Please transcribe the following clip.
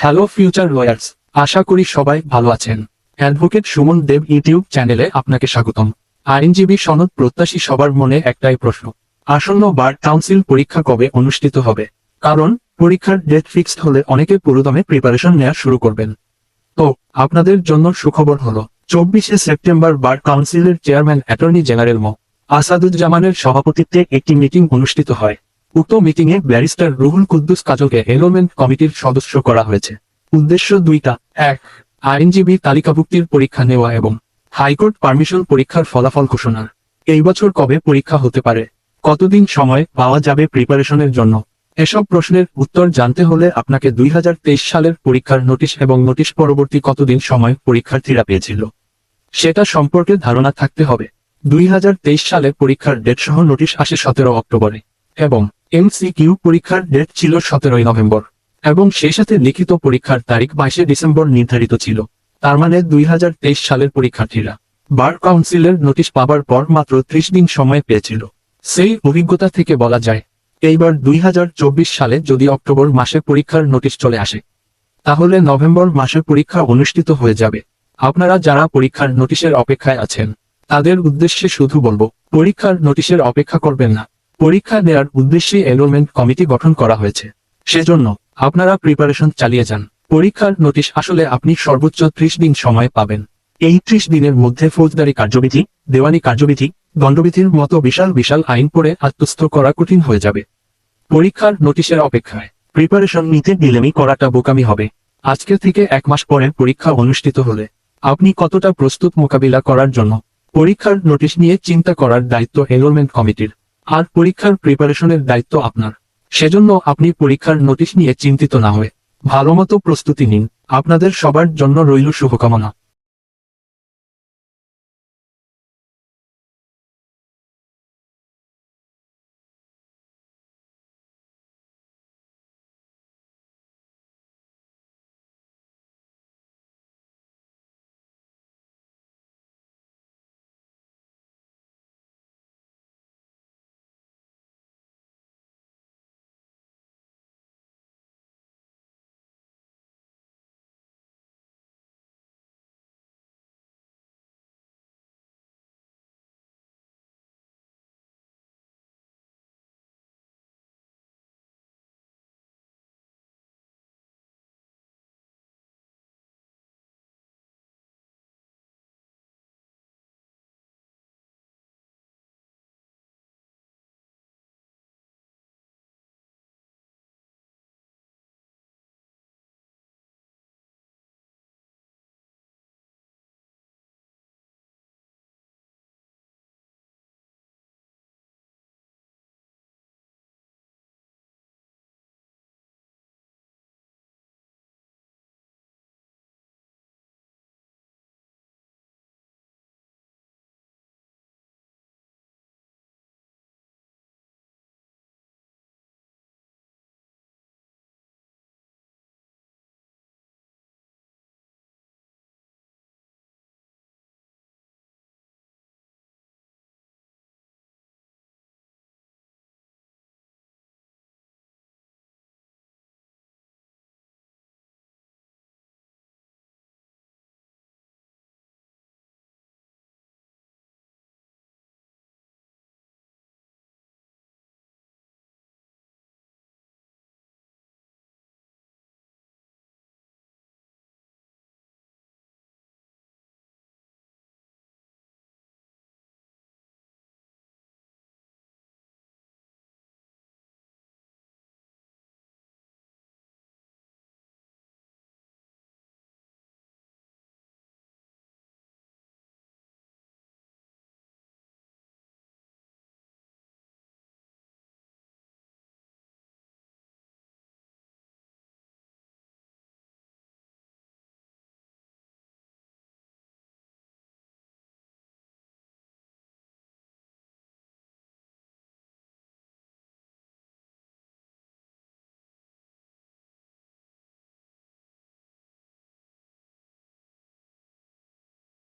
Hello future lawyers আশা করি সবাই ভালো আছেন। অ্যাডভোকেট সুমন দেব ইউটিউব চ্যানেলে আপনাকে স্বাগতম। আইনজীবী সনদ প্রত্যাশী সবার মনে একটাই প্রশ্ন। আসন্ন বার কাউন্সিল পরীক্ষা কবে অনুষ্ঠিত হবে? কারণ, পরীক্ষার ডেট ফিক্সড হলে অনেকে পুরোদমে প্রিপারেশন নেওয়া শুরু করবেন। তো, আপনাদের জন্য সুখবর হলো, চব্বিশে সেপ্টেম্বর বার কাউন্সিলের চেয়ারম্যান অ্যাটর্নি জেনারেল মো। আসাদুজ্জামানের সভাপতিত্বে একটি মিটিং অনুষ্ঠিত হয়। উক্ত মিটিংয়ে ব্যারিস্টার রুহুল কুদ্দুস কাজলকে এনরোলমেন্ট কমিটির সদস্য করা হয়েছে। উদ্দেশ্য দুইটা। এক আইনজীবী তালিকাভুক্তির পরীক্ষা নেওয়া এবং হাইকোর্ট পারমিশন পরীক্ষার ফলাফল ঘোষণার। এই বছর কবে পরীক্ষা হতে পারে? কতদিন সময় পাওয়া যাবে প্রিপারেশনের জন্য? এসব প্রশ্নের উত্তর জানতে হলে আপনাকে দুই হাজার তেইশ সালের পরীক্ষার নোটিশ এবং নোটিশ পরবর্তী কতদিন সময় পরীক্ষার্থীরা পেয়েছিল? সেটা সম্পর্কে ধারণা থাকতে হবে। দুই হাজার তেইশ সালে পরীক্ষার ডেট সহ নোটিশ আসে সতেরো অক্টোবরে। এবং এমসিকিউ পরীক্ষার ডেট ছিল সতেরোই নভেম্বর, এবং সেই সাথে লিখিত পরীক্ষার তারিখ বাইশে ডিসেম্বর নির্ধারিত ছিল। তার মানে দুই হাজার তেইশ সালের পরীক্ষার্থীরা বার কাউন্সিলের নোটিশ পাবার পর মাত্র ত্রিশ দিন সময় পেয়েছিল। সেই অভিজ্ঞতা থেকে বলা যায়, এইবার দুই হাজার চব্বিশ সালে যদি অক্টোবর মাসে পরীক্ষার নোটিশ চলে আসে, তাহলে নভেম্বর মাসে পরীক্ষা অনুষ্ঠিত হয়ে যাবে। আপনারা যারা পরীক্ষার নোটিশের অপেক্ষায় আছেন, তাদের উদ্দেশ্যে শুধু বলব, পরীক্ষার নোটিশের অপেক্ষা করবেন না। পরীক্ষা নেয়ার উদ্দেশ্যে এনরোলমেন্ট কমিটি গঠন করা হয়েছে। সেজন্য আপনারা প্রিপারেশন চালিয়ে যান। পরীক্ষার নোটিশ আসলে আপনি সর্বোচ্চ ত্রিশ দিন সময় পাবেন। এই ত্রিশ দিনের মধ্যে ফৌজদারি কার্যবিধি, দেওয়ানি কার্যবিধি, দণ্ডবিধির মতো বিশাল বিশাল আইন পড়ে আত্মস্থ করা কঠিন হয়ে যাবে। পরীক্ষার নোটিশের অপেক্ষায় প্রিপারেশন নিতে গেলেমই করাটা বোকামি হবে। আজকে থেকে এক মাস পরে পরীক্ষা অনুষ্ঠিত হলে আপনি কতটা প্রস্তুত মোকাবিলা করার জন্য পরীক্ষার নোটিশ নিয়ে চিন্তা করার দায়িত্ব এনরোলমেন্ট কমিটির আর পরীক্ষার প্রিপারেশনের দায়িত্ব আপনার। সেজন্য আপনি পরীক্ষার নোটিশ নিয়ে চিন্তিত না হয়ে, ভালোমতো প্রস্তুতি নিন। আপনাদের সবার জন্য রইল শুভকামনা।